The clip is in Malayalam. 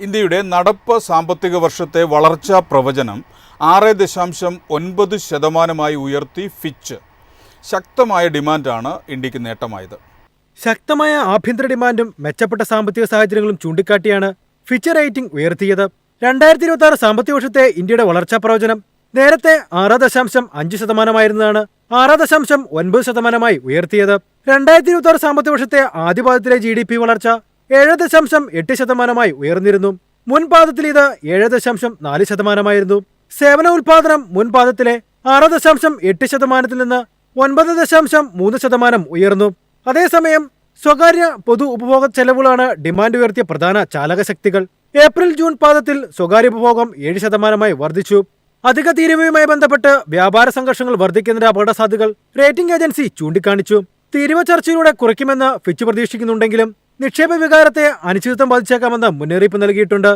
ഇന്ത്യയുടെ നടപ്പ് സാമ്പത്തിക വർഷത്തെ വളർച്ചാ പ്രവചനം ആറ് ദശാംശം ഒൻപത് ശതമാനമായി ഉയർത്തി ഫിച്ച് ശക്തമായ ഡിമാൻഡാണ് ഇന്ത്യയ്ക്ക് നേട്ടമായത്. ശക്തമായ ആഭ്യന്തര ഡിമാൻഡും മെച്ചപ്പെട്ട സാമ്പത്തിക സാഹചര്യങ്ങളും ചൂണ്ടിക്കാട്ടിയാണ് ഫിച്ച് റേറ്റിംഗ് ഉയർത്തിയത്. രണ്ടായിരത്തി ഇരുപത്തി ആറ് സാമ്പത്തിക വർഷത്തെ ഇന്ത്യയുടെ വളർച്ചാ പ്രവചനം നേരത്തെ ആറ് ദശാംശം അഞ്ച് ശതമാനമായിരുന്നതാണ് ആറ് ദശാംശം ഒൻപത് ശതമാനമായി ഉയർത്തിയത്. രണ്ടായിരത്തി ഇരുപത്തി ആറ് സാമ്പത്തിക വർഷത്തെ ആദ്യപാദത്തിലെ ജി ഡി പി വളർച്ച ഏഴ് ദശാംശം എട്ട് ശതമാനമായി ഉയർന്നിരുന്നു. മുൻപാദത്തിൽ ഇത് ഏഴ് ദശാംശം നാല് ശതമാനമായിരുന്നു. സേവന ഉൽപാദനം മുൻപാദത്തിലെ ആറ് ദശാംശം എട്ട് ശതമാനത്തിൽ നിന്ന് ഒൻപത് ദശാംശം മൂന്ന് ശതമാനം ഉയർന്നു. അതേസമയം സ്വകാര്യ പൊതു ഉപഭോഗ ചെലവുകളാണ് ഡിമാൻഡ് ഉയർത്തിയ പ്രധാന ചാലകശക്തികൾ ഏപ്രിൽ ജൂൺ പാദത്തിൽ സ്വകാര്യ ഉപഭോഗം ഏഴ് ശതമാനമായി വർദ്ധിച്ചു. അധിക തീരുവയുമായി ബന്ധപ്പെട്ട് വ്യാപാര സംഘർഷങ്ങൾ വർദ്ധിക്കുന്നതിന്റെ അപകട സാധ്യതകൾ റേറ്റിംഗ് ഏജൻസി ചൂണ്ടിക്കാണിച്ചു. തീരുവ ചർച്ചയിലൂടെ കുറയ്ക്കുമെന്ന് ഫിച്ച് പ്രതീക്ഷിക്കുന്നുണ്ടെങ്കിലും നിക്ഷേപ വികാരത്തെ അനിശ്ചിതത്വം ബാധിച്ചേക്കാമെന്ന് മുന്നറിയിപ്പ് നൽകിയിട്ടുണ്ട്